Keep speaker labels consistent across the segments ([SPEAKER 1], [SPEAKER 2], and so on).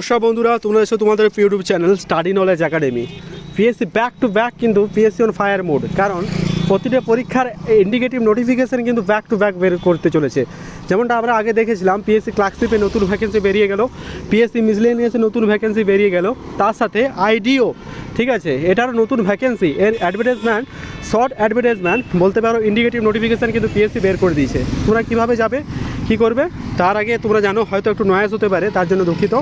[SPEAKER 1] নমস্কার বন্ধুরা, তোমরা এসো তোমাদের YouTube channel study knowledge academy PSC back to back কিন্তু পিএসসি অন ফায়ার মোড কারণ প্রতিটা পরীক্ষার ইন্ডিকেটিভ নোটিফিকেশান কিন্তু ব্যাক টু ব্যাক বের করতে চলেছে। যেমনটা আমরা আগে দেখেছিলাম পিএসসি ক্লার্কশিপে নতুন ভ্যাকেন্সি বেরিয়ে গেল পিএসসি মিসলেনিয়াসে নতুন ভ্যাকেন্সি বেরিয়ে গেল, তার সাথে আইডিও ঠিক আছে? এটার নতুন ভ্যাকেন্সি এর অ্যাডভার্টাইজমেন্ট শর্ট অ্যাডভার্টাইজমেন্ট বলতে পারো ইন্ডিকেটিভ নোটিফিকেশান কিন্তু পিএসসি বের করে দিয়েছে। তোমরা কীভাবে যাবে? কি করবে? তার আগে তোমরা জানো, হয়তো একটু নয়েস হতে পারে, তার জন্য দুঃখিত।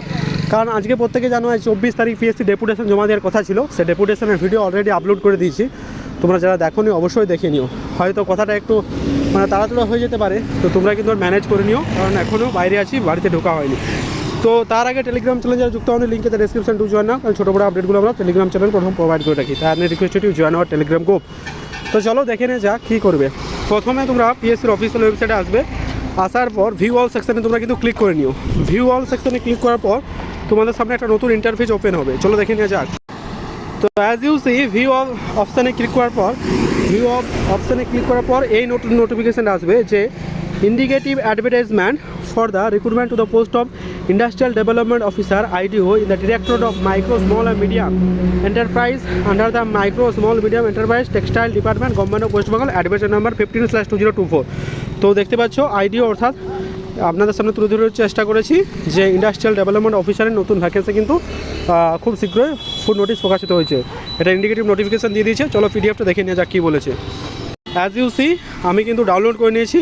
[SPEAKER 1] কারণ আজকে প্রত্যেকে জানো, আজ চব্বিশ তারিখ পিএসসি ডেপুটেশন জমা দেওয়ার কথা ছিল। সে ডেপুটেশনের ভিডিও অলরেডি আপলোড করে দিয়েছি। তোমরা যারা দেখো নি অবশ্যই দেখে নিও। হয়তো কথাটা একটু মানে তাড়াতাড়ি হয়ে যেতে পারে। তো তোমরা কিন্তু ম্যানেজ করে নিও, কারণ এখনও বাইরে আছি, বাড়িতে ঢোকা হয়নি। তো তার আগে টেলিগ্রাম চ্যানেল যারা যুক্ত আমাদের লিঙ্কে ডিসক্রিপশন টু জয়েন কারণ ছোটো বড়ো আপডেটগুলো আমরা টেলিগ্রাম চ্যানেল প্রথম প্রোভাইড করে রাখি। তার request to join Telegram group তো চলো দেখে নে যা কী করবে। প্রথমে তোমরা পিএসসির অফিসিয়াল ওয়েবসাইটে আসবে। আসার পর ভিউ অল সেকশনে তোমরা কিন্তু ক্লিক করে নিও। ভিউ অল সেকশনে ক্লিক করার পর তোমাদের সামনে একটা নতুন ইন্টারফেস ওপেন হবে। চলো দেখে নেওয়া যাক। তো as you see view of অপশানে ক্লিক করার পর ভিউ অফ অপশানে ক্লিক করার পর এই নতুন নোটিফিকেশান আসবে যে indicative advertisement for the recruitment to the post of industrial development officer IDO in the directorate of micro small and medium enterprise under the micro small medium enterprise textile department government of West Bengal advertise number fifteen slash two zero two four তো দেখতে পাচ্ছ আইডিও অর্থাৎ আপনাদের সামনে তুলে ধরার চেষ্টা করেছি যে ইন্ডাস্ট্রিয়াল ডেভেলপমেন্ট অফিসারের নতুন ভ্যাকেন্সি কিন্তু খুব শীঘ্রই ফুল নোটিশ প্রকাশিত হয়েছে। এটা ইন্ডিকেটিভ নোটিফিকেশান দিয়ে দিয়েছে। চলো পিডিএফটা দেখে নিয়ে যাক কী বলেছে। অ্যাজ ইউ সি আমি কিন্তু ডাউনলোড করে নিয়েছি।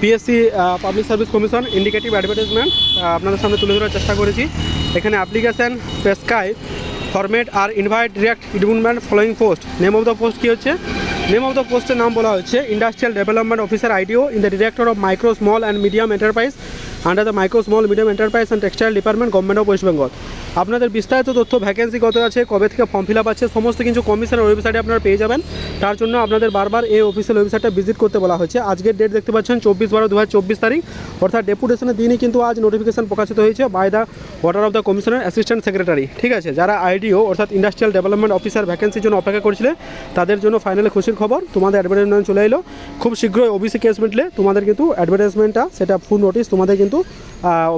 [SPEAKER 1] PSC public service commission indicative advertisement আপনাদের সামনে তুলে ধরার চেষ্টা করেছি। এখানে অ্যাপ্লিকেশান পেসকাই format R invite direct recruitment following post name of the post কী হচ্ছে? নেম অফ দ্য পোস্টের নাম বলা হচ্ছে industrial development officer IDO in the director of micro small and medium enterprise under the micro small medium enterprise and textile department government of West Bengal আপনাদের বিস্তারিত তথ্য vacancy কত আছে, কবে থেকে ফর্ম ফিল আপ আছে, সমস্ত কিছু কমিশনের ওয়েবসাইটে আপনারা পেয়ে যাবেন। তার জন্য আপনাদের বারবার এই অফিসিয়াল ওয়েবসাইটটা ভিজিট করতে বলা হয়েছে। আজকের ডেট দেখতে পাচ্ছেন চব্বিশ বারো দু তারিখ। অর্থাৎ ডেপুটেশনের দিনই কিন্তু আজ নোটিফিকেশন প্রকাশিত হয়েছে by the order of the commissioner assistant secretary ঠিক আছে, যারা আইডিও অর্থাৎ ইন্ডাস্ট্রিয়াল ডেভেলপমেন্ট অফিসার ভ্যাকেন্সির জন্য অপেক্ষা করেছিলে, তাদের জন্য ফাইনালি খুশির খবর। তোমাদের অ্যাডভার্টাইজমেন্ট চলে এলো। খুব শীঘ্রই ওবিসি কেস মিটলে তোমাদের কিন্তু অ্যাডভার্টাইজমেন্টটা সেটা ফুল নোটিশ তোমাদের কিন্তু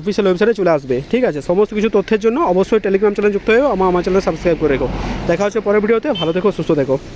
[SPEAKER 1] অফিসিয়াল ওয়েবসাইটে চলে আসবে। ঠিক আছে, সমস্ত কিছু তথ্যের জন্য অবশ্যই টেলিগ্রাম চ্যানেল যুক্ত হয়েও আমার আমার চ্যানেল সাবস্ক্রাইব করে রেখো। দেখা হচ্ছে পরের ভিডিওতে। ভালো থেকো, সুস্থ থেকো।